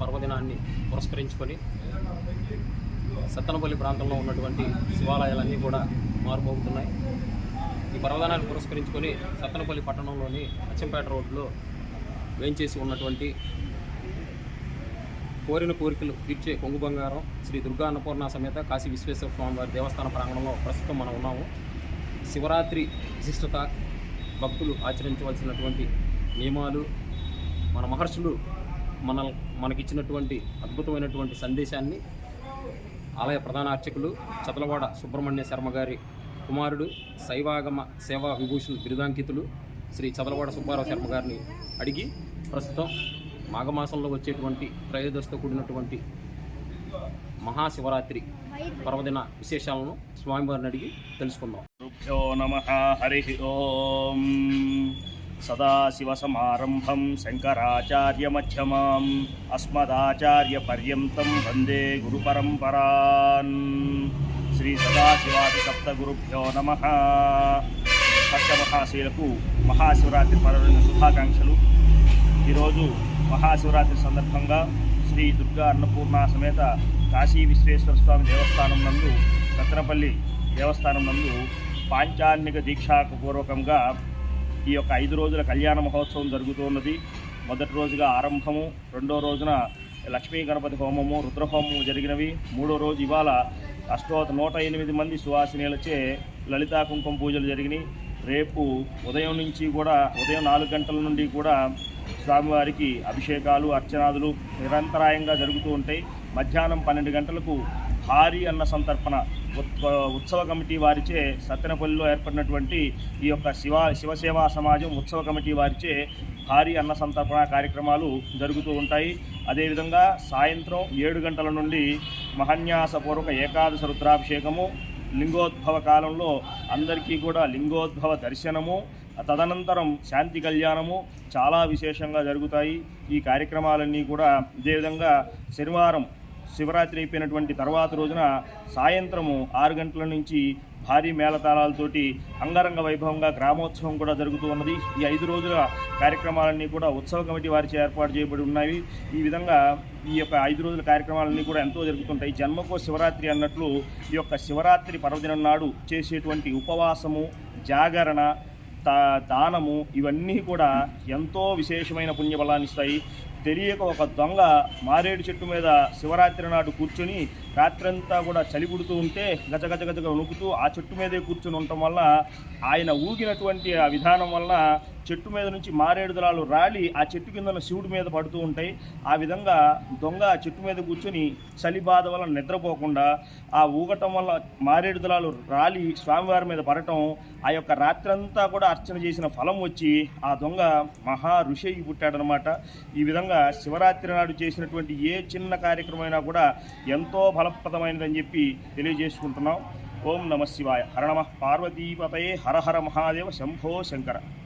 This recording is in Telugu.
పర్వదినాన్ని పురస్కరించుకొని సత్తనపల్లి ప్రాంతంలో ఉన్నటువంటి శివాలయాలన్నీ కూడా మారుమోగుతున్నాయి. ఈ పర్వదినాన్ని పురస్కరించుకొని సత్తనపల్లి పట్టణంలోని అచ్చంపేట రోడ్లో వేయించేసి ఉన్నటువంటి కోరిన కోరికలు తీర్చే కొంగు బంగారం శ్రీ దుర్గా అన్నపూర్ణ సమేత కాశీ విశ్వేశ్వర స్వామి వారి దేవస్థాన ప్రాంగణంలో ప్రస్తుతం మనం ఉన్నాము. శివరాత్రి విశిష్టత భక్తులు ఆచరించవలసినటువంటి నియమాలు మన మహర్షులు మన మనకిచ్చినటువంటి అద్భుతమైనటువంటి సందేశాన్ని ఆలయ ప్రధాన అర్చకులు చదలవాడ సుబ్రహ్మణ్య శర్మ గారి కుమారుడు శైవాగమ సేవా విభూషణ్ బిరుదాంకితులు శ్రీ చదలవాడ సుబ్బారావు శర్మ గారిని అడిగి ప్రస్తుతం మాఘమాసంలో వచ్చేటువంటి త్రయోదశితో కూడినటువంటి మహాశివరాత్రి పర్వదిన విశేషాలను స్వామివారిని అడిగి తెలుసుకుందాం. హరి ఓం. సదాశివసమారంభం శంకరాచార్యమధ్యమాం అస్మదాచార్యపర్యంతం వందే గురుపరంపరాన్ శ్రీ సదాశివాది సప్తగురుభ్యో నమ సప్తమహాశీలకు మహాశివరాత్రి పర్వదిన శుభాకాంక్షలు ఈరోజు మహాశివరాత్రి సందర్భంగా శ్రీ దుర్గా అన్నపూర్ణ సమేత కాశీ విశ్వేశ్వర స్వామి దేవస్థానం నందు సత్తనపల్లి దేవస్థానం నందు పాంచాన్నిక దీక్షాకు పూర్వకంగా ఈ యొక్క ఐదు రోజుల కళ్యాణ మహోత్సవం జరుగుతున్నది. మొదటి రోజుగా ఆరంభము రెండో రోజున లక్ష్మీ గణపతి హోమము రుద్రహోమము జరిగినవి. మూడో రోజు ఇవాళ అష్టోత నూట ఎనిమిది మంది సువాసినీలచే లలితా కుంకుమ పూజలు జరిగినాయి. రేపు ఉదయం నుంచి కూడా ఉదయం నాలుగు గంటల నుండి కూడా స్వామివారికి అభిషేకాలు అర్చనాదులు నిరంతరాయంగా జరుగుతూ ఉంటాయి. మధ్యాహ్నం పన్నెండు గంటలకు భారీ అన్న సంతర్పణ. ఉత్- ఉత్సవ కమిటీ వారిచే సత్తెనపల్లిలో ఏర్పడినటువంటి ఈ యొక్క శివ శివసేవా సమాజం ఉత్సవ కమిటీ వారిచే భారీ అన్న సంతర్పణ కార్యక్రమాలు జరుగుతూ ఉంటాయి. అదేవిధంగా సాయంత్రం ఏడు గంటల నుండి మహన్యాసపూర్వక ఏకాదశ రుద్రాభిషేకము లింగోద్భవ కాలంలో అందరికీ కూడా లింగోద్భవ దర్శనము తదనంతరం శాంతి కళ్యాణము చాలా విశేషంగా జరుగుతాయి. ఈ కార్యక్రమాలన్నీ కూడా అదేవిధంగా శనివారం శివరాత్రి అయిపోయినటువంటి తర్వాత రోజున సాయంత్రము ఆరు గంటల నుంచి భారీ మేళతాళాలతోటి అంగరంగ వైభవంగా గ్రామోత్సవం కూడా జరుగుతూ ఉన్నది. ఈ ఐదు రోజుల కార్యక్రమాలన్నీ కూడా ఉత్సవ కమిటీ వారిచే ఏర్పాటు చేయబడి ఉన్నాయి. ఈ విధంగా ఈ యొక్క ఐదు రోజుల కార్యక్రమాలన్నీ కూడా ఎంతో జరుగుతుంటాయి. జన్మకో శివరాత్రి అన్నట్లు ఈ యొక్క శివరాత్రి పర్వదినం నాడు చేసేటువంటి ఉపవాసము జాగరణ దానము ఇవన్నీ కూడా ఎంతో విశేషమైన పుణ్యబలాన్ని ఇస్తాయి తెలియక ఒక దొంగ మారేడు చెట్టు మీద శివరాత్రి నాడు కూర్చొని రాత్రంతా కూడా చలి పుడుతూ ఉంటే గజగజగజగా గజ వణుకుతూ ఆ చెట్టు మీదే కూర్చొని ఉండటం వల్ల ఆయన ఊగినటువంటి ఆ విధానం వల్ల చెట్టు మీద నుంచి మారేడు దళాలు రాలి ఆ చెట్టు కిందన శివుడి మీద పడుతూ ఉంటాయి. ఆ విధంగా దొంగ ఆ చెట్టు మీద కూర్చొని చలి బాధ వల్ల నిద్రపోకుండా ఆ ఊగటం వల్ల మారేడు దళాలు రాలి స్వామివారి మీద పడటం ఆ యొక్క రాత్రంతా కూడా అర్చన చేసిన ఫలం వచ్చి ఆ దొంగ మహా ఋషి పుట్టాడనమాట. ఈ విధంగా శివరాత్రి నాడు చేసినటువంటి ఏ చిన్న కార్యక్రమైనా కూడా ఎంతో ఫలప్రదమైనదని చెప్పి తెలియజేసుకుంటున్నాం. ఓం నమ శివాయ. హర నమ. పార్వతీపతయే హర హర మహాదేవ శంభో శంకర.